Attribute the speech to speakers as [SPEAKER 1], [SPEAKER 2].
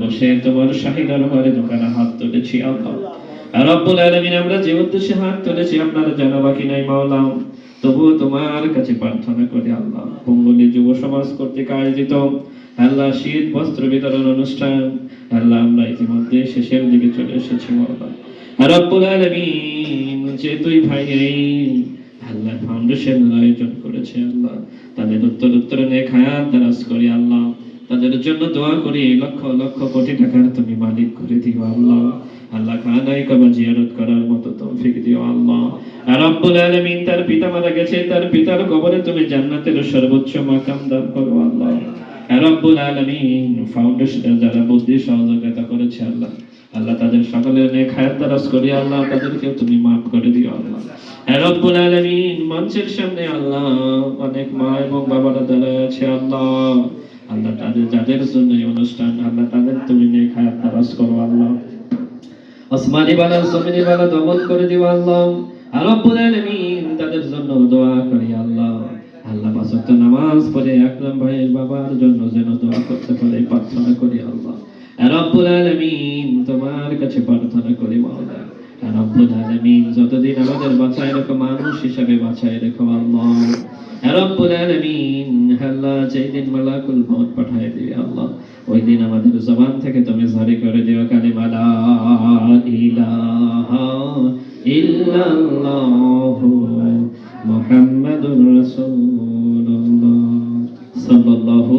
[SPEAKER 1] বসে তোমার শাহিদার ঘরে দোকানে হাত তুলেছি রব্বুল আমরা যে উদ্দেশ্যে হাত তুলেছি, আপনারা জানা বাকি নাই মাওলা তবুও তোমার কাছে প্রার্থনা করি আল্লাহ। যুব সমাজ কর্তৃক আয়োজিত আল্লাহ শীত, বস্ত্র বিতরণ অনুষ্ঠান। আল্লাহ, আমরা ইতিমধ্যে শেষের দিকে চলে এসেছি মাওলা রব্বুল আলামিন, যে দুই ভাই আল্লাহ ফাউন্ডেশন আয়োজন করেছে আল্লাহ, তাদের উত্তর উত্তর নেক হায়াত দারাজ করি আল্লাহ তাদের জন্য দোয়া করি লক্ষ লক্ষ কোটি টাকার তুমি মালিক করে দিও আল্লাহ। আল্লাহ খানাই কাবা জিয়ারত করার মতো তৌফিক দিও আল্লাহ। রব্বুল আলামিন তার পিতা মারা গেছে, তার পিতার কবরে তুমি জান্নাতের সর্বোচ্চ মাকাম দান করো আল্লাহ। রব্বুল আলামিন ফাউন্ডেশনের যারা বুদ্ধি সহযোগিতা করেছে আল্লাহ আল্লাহ তাদের সকলের নেক হায়াত দারাজ করি আল্লাহ তাদেরকে তুমি মাফ করে দিও আল্লাহ। রব্বুল আলামিন মঞ্চের সামনে আল্লাহ, অনেক মা এবং বাবারা দাঁড়ায় আছে আল্লাহ। আল্লাহ তাদের, যাদের জন্য এই অনুষ্ঠান, আল্লাহ তাদের তুমি নেক হায়াত দারাজ করো, আল্লাহ। আসমানি বালা, জমিনি বালা, দমন করে দিও, আল্লাহ। আলামিন তাদের জন্য দোয়া করি, আল্লাহ। আল্লাহ নামাজ পড়ে আকরাম ভাইয়ের বাবার জন্য যেন দোয়া করতে পারে, প্রার্থনা করি, আল্লাহ। আলামিন তোমার কাছে প্রার্থনা করি মাওলা আলামিন যতদিন আমাদের বাঁচায় রেখো, মানুষ হিসাবে বাঁচায় রেখো, আল্লাহ। রব্বুল আলামিন, আল্লাহ যেই দিন মালাকুল মউত পাঠায় দিবে, আল্লাহ ওই দিন আমাদের জবান থেকে তুমি জারি করে দিও কালিমা, লা ইলাহা ইল্লাল্লাহ মুহাম্মাদুর রাসূলুল্লাহ। সাল্লাল্লাহু